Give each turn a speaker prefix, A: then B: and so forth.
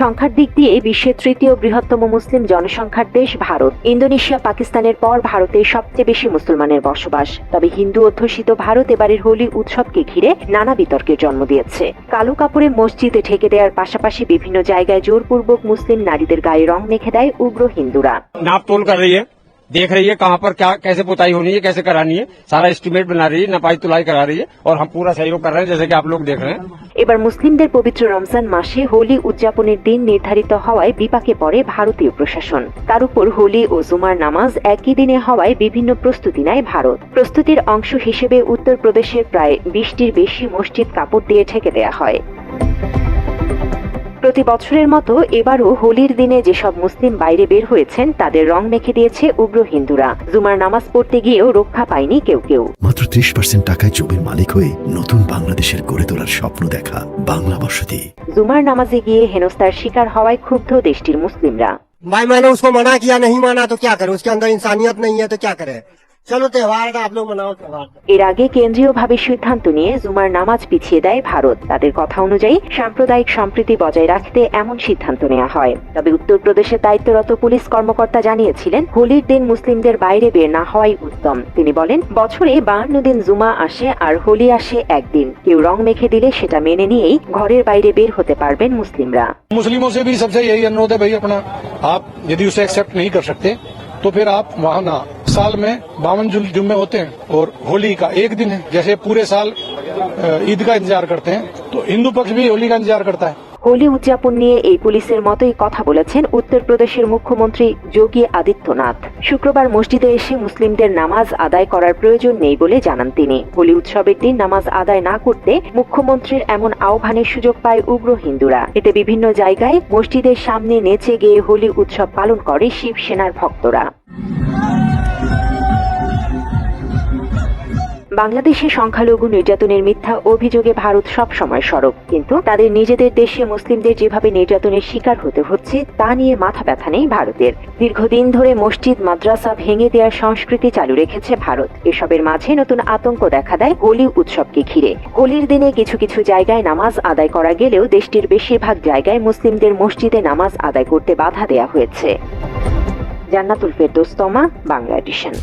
A: সংখ্যার দিক দিয়ে বিশ্বের তৃতীয় বৃহত্তম মুসলিম জনসংখ্যার দেশ ভারত। ইন্দোনেশিয়া পাকিস্তানের পর ভারতে সবচেয়ে বেশি মুসলমানের বসবাস। তবে হিন্দু অধ্যুষিত ভারত এবারের হোলি উৎসবকে ঘিরে নানা বিতর্কের জন্ম দিয়েছে। কালো কাপড়ে মসজিদে ঢেকে দেওয়ার পাশাপাশি বিভিন্ন জায়গায় জোরপূর্বক মুসলিম নারীদের গায়ে রং মেখে দেয় উগ্র হিন্দুরা।
B: नाप तोल कर रही है देख रही है कहाँ पर क्या कैसे पुताई होनी है कैसे करानी है सारा एस्टीमेट बना रही है नपाई तुलाई करा रही है और हम पूरा सहयोग कर रहे हैं जैसे कि आप लोग देख रहे हैं
A: এবার মুসলিমদের পবিত্র রমজান মাসে হোলি উদযাপনের দিন নির্ধারিত হওয়ায় বিপাকে পড়ে ভারতীয় প্রশাসন তার উপর হোলি ও জুমার নামাজ একই দিনে হওয়ায় বিভিন্ন প্রস্তুতি নেয় ভারত প্রস্তুতির অংশ হিসেবে উত্তরপ্রদেশের প্রায় বিশটির বেশি মসজিদ কাপড় দিয়ে ঢেকে দেয়া হয় প্রতি বছরের মতো এবারও হোলির দিনে যেসব মুসলিম বাইরে বের হয়েছেন তাদের রং মেখে দিয়েছে উগ্র হিন্দুরা। জুমার নামাজ পড়তে গিয়েও রক্ষা পায়নি কেউ কেউ।
C: মাত্র ত্রিশ পার্সেন্ট টাকায় জমির মালিক হয়ে নতুন বাংলাদেশের গড়ে তোলার স্বপ্ন দেখা বাংলা বসতি।
A: জুমার নামাজে গিয়ে হেনস্তার শিকার হওয়ায় ক্ষুব্ধ দেশটির মুসলিমরা।
D: ভাই মানে উসকো মানা কিয়া নেই? মানা তো ক্যা করে? উসকে অন্দর ইনসানিয়ত নেই হ্যাঁ তো ক্যা করে? चलो त्योहार है आप लोग मनाओ त्योहार
A: এর আগে কেন্দ্রীয়ভাবে সিদ্ধান্ত নিয়ে জুমার নামাজ পিছিয়ে দেয় ভারত তাদের কথা অনুযায়ী সাম্প্রদায়িক সম্প্রীতি বজায় রাখতে এমন সিদ্ধান্ত নেওয়া হয় তবে উত্তরপ্রদেশে দায়িত্বরত পুলিশ কর্মকর্তা জানিয়েছিলেন হোলির দিন মুসলিমদের বাইরে বের না হওয়াই উত্তম তিনি বলেন বছরে বাহান্ন দিন জুমা আসে আর হোলি আসে একদিন কেউ রং মেখে দিলে সেটা মেনে নিয়েই ঘরের বাইরে বের হতে পারবেন মুসলিমরা
E: मुस्लिमों से भी सबसे यही अनुरोध है भाई अपना आप यदि उसे एक्सेप्ट नहीं कर सकते तो फिर आप वहाँ ना साल में बावन जुम्मे होते हैं और होली का एक दिन है जैसे पूरे साल अ, ईद का इंतजार करते हैं तो हिंदू पक्ष भी होली का इंतजार करता है
A: হোলি উদযাপন নিয়ে এই পুলিশের মতোই কথা বলেছেন উত্তরপ্রদেশের মুখ্যমন্ত্রী যোগী আদিত্যনাথ শুক্রবার মসজিদে এসে মুসলিমদের নামাজ আদায় করার প্রয়োজন নেই বলে জানান তিনি হোলি উৎসবের দিন নামাজ আদায় না করতে মুখ্যমন্ত্রীর এমন আহ্বানের সুযোগ পায় উগ্র হিন্দুরা এতে বিভিন্ন জায়গায় মসজিদের সামনে নেচে গিয়ে হোলি উৎসব পালন করে শিবসেনার ভক্তরা বাংলাদেশে সংখ্যালঘু নির্যাতনের মিথ্যা অভিযোগে ভারত সব সময় সরব। কিন্তু তাদের নিজেদের দেশে মুসলিমদের যেভাবে নির্যাতনের শিকার হতে হচ্ছে, তা নিয়ে মাথা ব্যথা নেই ভারতের। দীর্ঘদিন ধরে মসজিদ, মাদ্রাসা ভেঙে দেওয়ার সংস্কৃতি চালু রেখেছে ভারত। এসবের মাঝে নতুন আতঙ্ক দেখা দেয় হোলি উৎসবকে ঘিরে। হোলির দিনে কিছু কিছু জায়গায় নামাজ আদায় করা গেলেও দেশটির বেশিরভাগ জায়গায় মুসলিমদের মসজিদে নামাজ আদায় করতে বাধা দেওয়া হয়েছে। জান্নাতুল ফেরদৌস, তমা, বাংলা এডিশন।